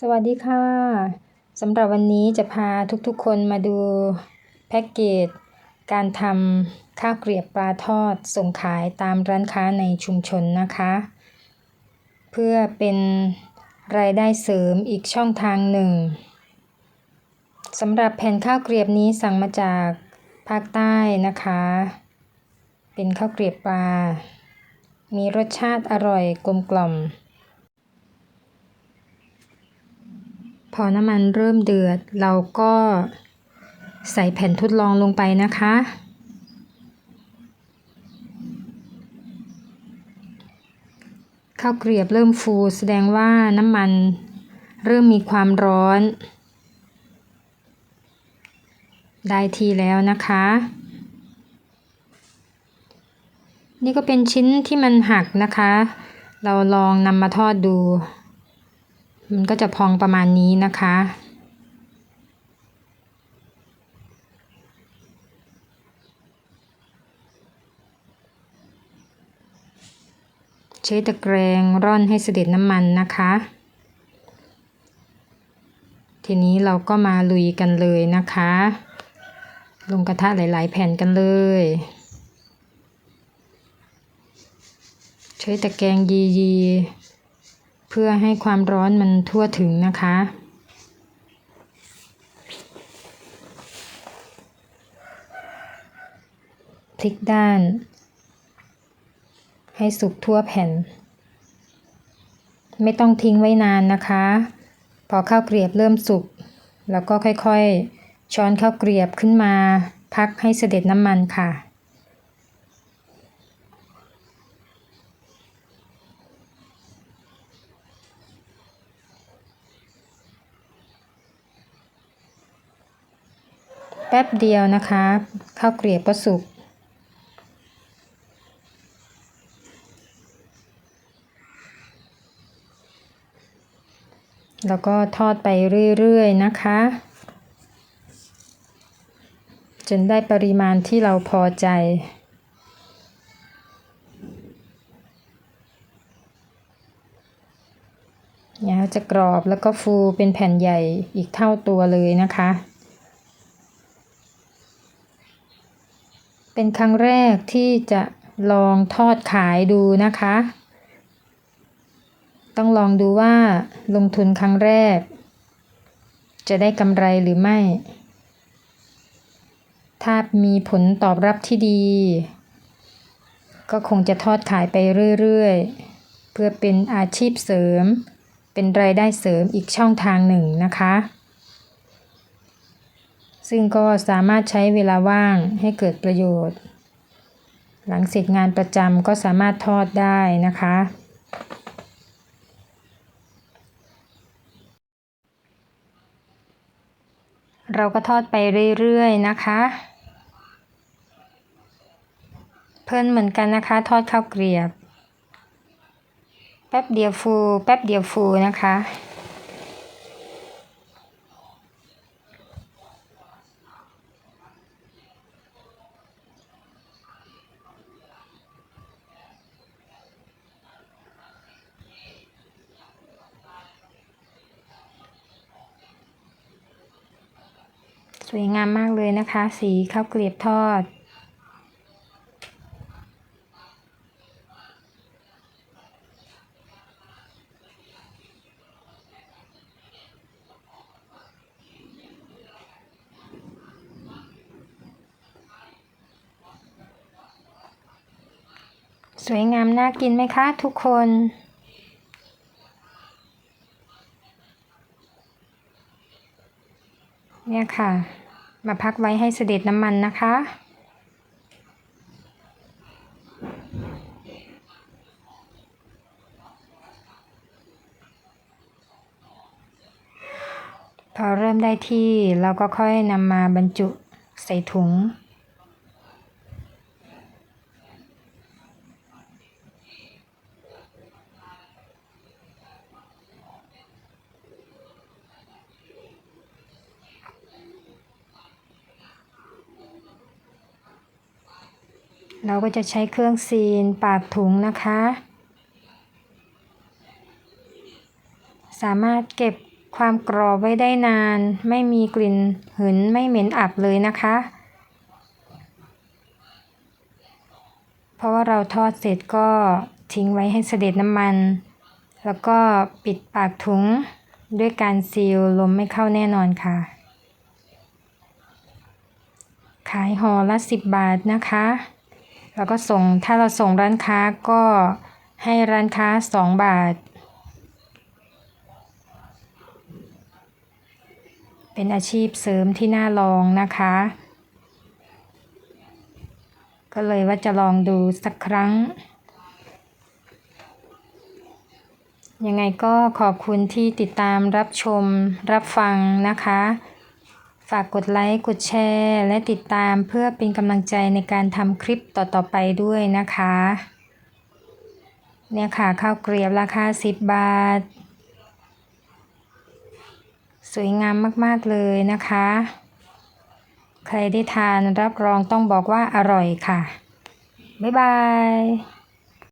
สวัสดีค่ะสำหรับวันนี้จะพาทุกๆคนมาดูแพ็กเกจการทำข้าวเกรียบปลาทอดส่งขายตามร้านค้าในชุมชนนะคะ เพื่อเป็นรายได้เสริมอีกช่องทางหนึ่งสำหรับแผ่นข้าวเกรียบนี้สั่งมาจากภาคใต้นะคะ เป็นข้าวเกรียบปลา มีรสชาติอร่อยกลมกล่อม พอน้ำมันเริ่มเดือด เราก็ใส่แผ่นทดลองลงไปนะคะ ข้าวเกรียบเริ่มฟูแสดงว่าน้ำมันเริ่มมีความร้อน ได้ทีแล้วนะคะ นี่ก็เป็นชิ้นที่มันหักนะคะ เราลองนำมาทอดดู มันก็จะพองประมาณนี้นะคะ ใช้ตะแกรงร่อนให้เสด็จน้ำมันนะคะ ทีนี้เราก็มาลุยกันเลยนะคะ ลงกระทะหลายๆ แผ่นกันเลยใช้ตะแกรงยีๆ พื่อให้ความร้อนมันทั่วถึงนะคะ พลิกด้าน ให้สุกทั่วแผ่น ไม่ต้องทิ้งไว้นานนะคะ พอข้าวเกรียบเริ่มสุก แล้วก็ค่อยๆ ช้อนข้าวเกรียบขึ้นมา พักให้เสด็จน้ำมันค่ะ ป๊บเดียวนะคะข้าวเกรียบก็สุกแล้วก็ทอดไปเรื่อยๆนะคะ จนได้ปริมาณที่เราพอใจเนี่ยจะกรอบแล้วก็ฟูเป็นแผ่นใหญ่อีกเท่าตัวเลยนะคะ เป็นครั้งแรกที่จะลองทอดขายดูนะคะ ต้องลองดูว่าลงทุนครั้งแรก จะได้กำไรหรือไม่ ถ้ามีผลตอบรับที่ดี ก็คงจะทอดขายไปเรื่อยๆ เพื่อเป็นอาชีพเสริม เป็นรายได้เสริมอีกช่องทางหนึ่งนะคะ ซึ่งก็สามารถใช้เวลาว่างให้เกิดประโยชน์ หลังเสร็จงานประจำก็สามารถทอดได้นะคะ เราก็ทอดไปเรื่อยๆนะคะ เพลินเหมือนกันนะคะ ทอดข้าวเกรียบ แป๊บเดียวฟู แป๊บเดียวฟูนะคะ วยงามมากเลยนะคะ สีข้าวเกลียบทอด สวยงามน่ากินไหมคะทุกคนเนี่ยค่ะ มาพักไว้ให้เสด็จน้ำมันนะคะ พอเริ่มได้ที่เราก็ค่อยนำมาบรรจุใส่ถุง เราก็จะใช้เครื่องซีนปากถุงนะคะ สามารถเก็บความกรอบไว้ได้นาน ไม่มีกลิ่นหืนไม่เหม็นอับเลยนะคะ เพราะว่าเราทอดเสร็จก็ทิ้งไว้ให้เสด็จน้ำมัน แล้วก็ปิดปากถุงด้วยการซีลลมไม่เข้าแน่นอนค่ะ ขายห่อละ 10 บาทนะคะ แล้วก็ส่งถ้าเราส่งร้านค้าก็ให้ร้านค้า 2 บาท เป็นอาชีพเสริมที่น่าลองนะคะ ก็เลยว่าจะลองดูสักครั้ง ยังไงก็ขอบคุณที่ติดตามรับชมรับฟังนะคะ ฝากกดไลค์ กดแชร์ และติดตามเพื่อเป็นกำลังใจในการทำคลิปต่อๆไปด้วยนะคะ เนี่ยค่ะข้าวเกรียบราคา 10 บาท สวยงามมากๆเลยนะคะ ใครได้ทานรับรองต้องบอกว่าอร่อยค่ะ บ๊ายบาย